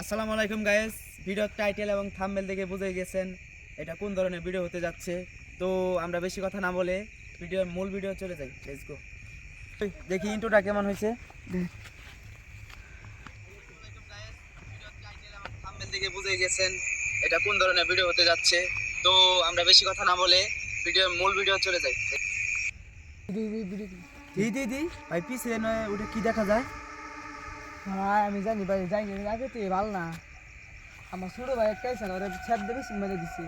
আসসালামু আলাইকুম গায়েস ভিডিওর টাইটেল এবং থাম্বনেল দেখে বুঝে গেছেন এটা কোন ধরনের ভিডিও হতে যাচ্ছে। তো আমরা বেশি কথা না বলে ভিডিওর মূল ভিডিও চলে যাই। লেটস গো দেখি ইন্ট্রোটা কেমন হয়েছে। দেখে বুঝে গেছেন এটা কোন ধরনের ভিডিও হতে যাচ্ছে। তো আমরা বেশি কথা না বলে ভিডিওর মূল ভিডিও চলে যাই। দি দি দি ভাই পিছিয়ে নয় ওটা কি দেখা যায়? হ্যাঁ আমি জানি ভাই জানি আগে তুই ভালো না আমার ছোট ভাই একটাই ছিল ওরা ছাপ দেবে মেরে দিছি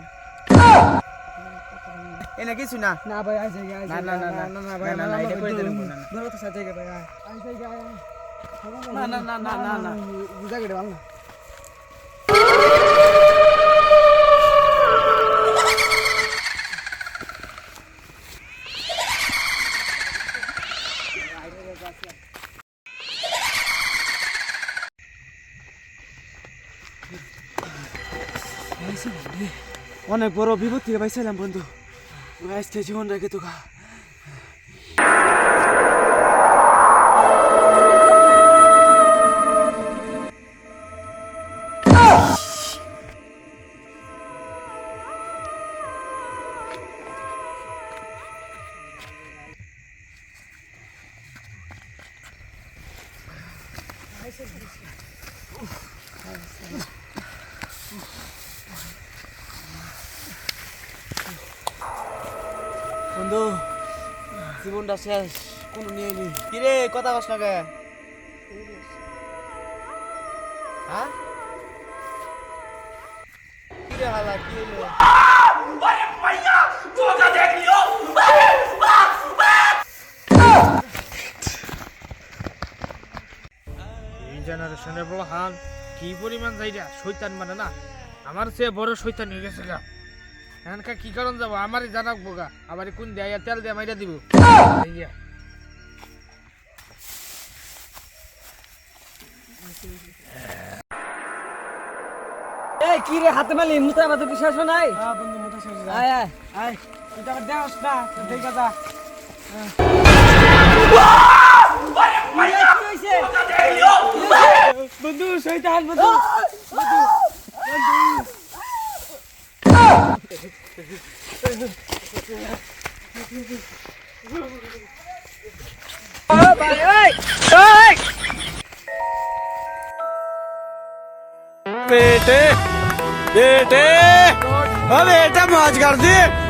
এনে কিছু না না ভাই আই আই না, না, না, না না, ভাই না, না, এটা করে দিলাম, না। দূর তো সাথে ভাই আই জায়গা না, না, না, না, না। জায়গাটা ভালো না অনেক বড় বিপদ থেকে পাইছিলাম বন্ধু আজকে জীবন রেখে তো বন্ধু জীবনটা শেষ কোনো নিয়ে নি কিরে কথা কস না কে? হ্যাঁ? কিরে হালা কি হলো? এই জেনারেশনের বড় হান কি পরিমাণ যাইরা মানে না? আমার চেয়ে বড় শৈতান হয়ে গেছে গা। এখানকার কি কারণ যাব? আমারই জানাকবো গা আবার কোন দেয়া তেল দিয়ে মাইরা দিব। এই। কি রে হাতে মালি মুতা মাথা কি শেষ নাই? হ্যাঁ বন্ধু শেষ আয় আয় আয়। এটা আবার না দেখা যা বন্ধু বন্ধু। बेटे બેટે બેટે હવે બેટા મોજ કરજે.